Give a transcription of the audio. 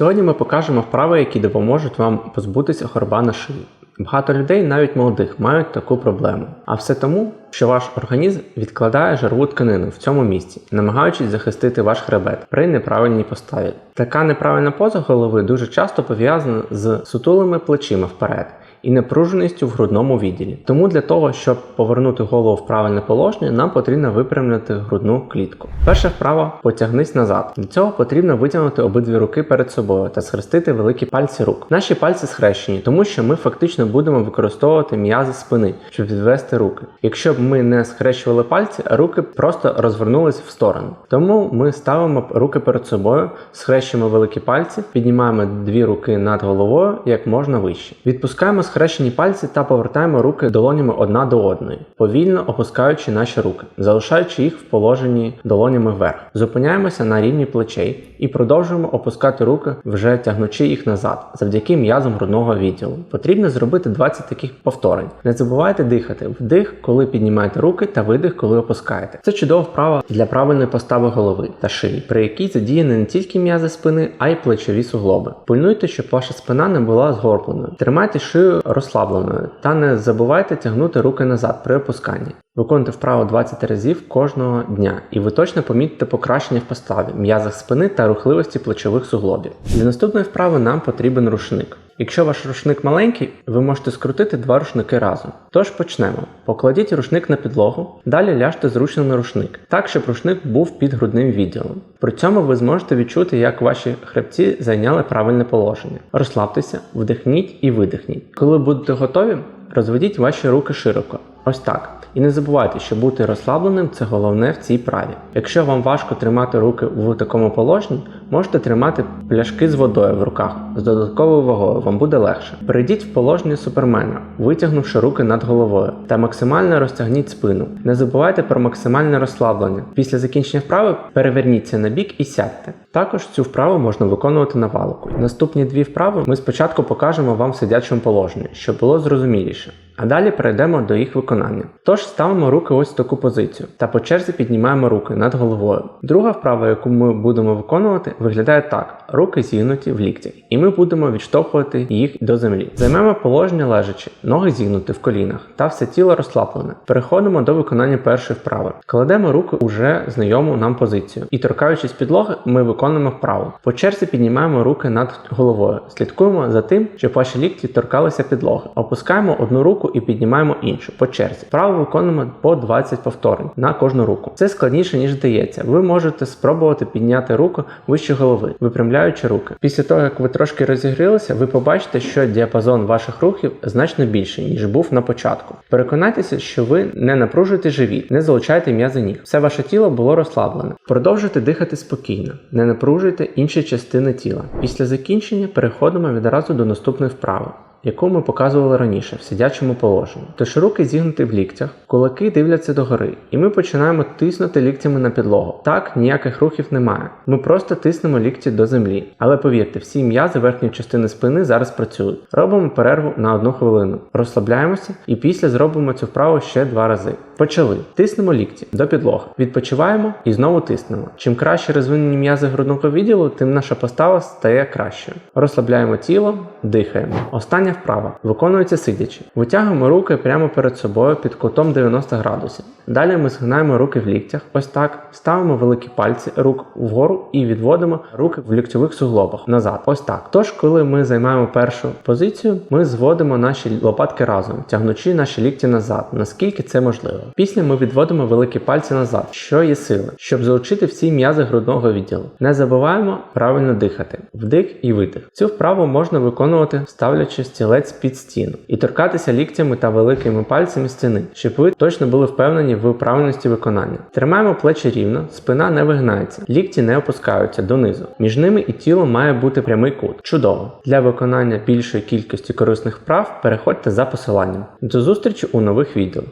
Сьогодні ми покажемо вправи, які допоможуть вам позбутися хорба на шиї. Багато людей, навіть молодих, мають таку проблему. А все тому, що ваш організм відкладає жирову тканину в цьому місці, намагаючись захистити ваш хребет при неправильній поставі. Така неправильна поза голови дуже часто пов'язана з сутулими плечима вперед і напруженістю в грудному відділі. Тому для того, щоб повернути голову в правильне положення, нам потрібно випрямити грудну клітку. Перша вправа потягнись назад. Для цього потрібно витягнути обидві руки перед собою та схрестити великі пальці рук. Наші пальці схрещені, тому що ми фактично будемо використовувати м'язи спини, щоб відвести руки. Якщо б ми не схрещували пальці, руки просто розвернулись в сторону. Тому ми ставимо руки перед собою, схрещуємо великі пальці, піднімаємо дві руки над головою як можна вище. Відпускаємо схрещені пальці та повертаємо руки долонями одна до одної, повільно опускаючи наші руки, залишаючи їх в положенні долонями вверх. Зупиняємося на рівні плечей і продовжуємо опускати руки, вже тягнучи їх назад, завдяки м'язам грудного відділу. Потрібно зробити 20 таких повторень. Не забувайте дихати вдих, коли піднімаєте руки, та видих, коли опускаєте. Це чудова вправа для правильної постави голови та шиї, при якій задіяні не тільки м'язи спини, а й плечові суглоби. Пильнуйте, щоб ваша спина не була згорбленою. Тримайте шию розслабленою та не забувайте тягнути руки назад при опусканні. Виконуйте вправо 20 разів кожного дня, і ви точно помітите покращення в поставі, м'язах спини та рухливості плечових суглобів. Для наступної вправи нам потрібен рушник. Якщо ваш рушник маленький, ви можете скрутити два рушники разом. Тож почнемо. Покладіть рушник на підлогу, далі ляжте зручно на рушник, так щоб рушник був під грудним відділом. При цьому ви зможете відчути, як ваші хребці зайняли правильне положення. Розслабтеся, вдихніть і видихніть. Коли будете готові, розведіть ваші руки широко. Ось так. І не забувайте, що бути розслабленим це головне в цій праві. Якщо вам важко тримати руки в такому положенні, можете тримати пляшки з водою в руках з додатковою вагою, вам буде легше. Перейдіть в положення супермена, витягнувши руки над головою, та максимально розтягніть спину. Не забувайте про максимальне розслаблення. Після закінчення вправи переверніться на бік і сядьте. Також цю вправу можна виконувати на валику. Наступні дві вправи ми спочатку покажемо вам в сидячому положенні, щоб було зрозуміліше. А далі перейдемо до їх виконання. Тож ставимо руки ось в таку позицію та по черзі піднімаємо руки над головою. Друга вправа, яку ми будемо виконувати, виглядає так: руки зігнуті в ліктях, і ми будемо відштовхувати їх до землі. Займемо положення лежачи, ноги зігнуті в колінах та все тіло розслаблене. Переходимо до виконання першої вправи. Кладемо руки уже знайому нам позицію, і торкаючись підлоги, ми виконуємо вправу. По черзі піднімаємо руки над головою. Слідкуємо за тим, щоб ваші лікті торкалися підлоги. Опускаємо одну руку і піднімаємо іншу по черзі. Вправо виконуємо по 20 повторень на кожну руку. Це складніше, ніж здається. Ви можете спробувати підняти руку вище голови, випрямляючи руки. Після того, як ви трошки розігрілися, ви побачите, що діапазон ваших рухів значно більший, ніж був на початку. Переконайтеся, що ви не напружуєте живіт, не залучайте м'язи ніг. Все ваше тіло було розслаблене. Продовжуйте дихати спокійно, не напружуйте інші частини тіла. Після закінчення переходимо відразу до наступної вправи яку ми показували раніше в сидячому положенні. Тож руки зігнуті в ліктях, кулаки дивляться догори, і ми починаємо тиснути ліктями на підлогу. Так, ніяких рухів немає. Ми просто тиснемо лікті до землі. Але повірте, всі м'язи верхньої частини спини зараз працюють. Робимо перерву на одну хвилину, розслабляємося і після зробимо цю вправу ще два рази. Почали. Тиснемо лікті до підлоги. Відпочиваємо і знову тиснемо. Чим краще розвинені м'язи грудного відділу, тим наша постава стає кращою. Розслабляємо тіло, дихаємо. Остання вправа виконується сидячи. Витягуємо руки прямо перед собою під кутом 90 градусів. Далі ми згинаємо руки в ліктях, ось так, ставимо великі пальці рук вгору і відводимо руки в ліктьових суглобах назад. Ось так. Тож, коли ми займаємо першу позицію, ми зводимо наші лопатки разом, тягнучи наші лікті назад, наскільки це можливо. Після ми відводимо великі пальці назад, що є сили, щоб залучити всі м'язи грудного відділу. Не забуваємо правильно дихати, вдих і видих. Цю вправу можна виконувати, ставлячи стілець під стіну і торкатися ліктями та великими пальцями стіни, щоб ви точно були впевнені в правильності виконання. Тримаємо плечі рівно, спина не вигнається, лікті не опускаються донизу. Між ними і тілом має бути прямий кут. Чудово! Для виконання більшої кількості корисних вправ переходьте за посиланням. До зустрічі у нових відео.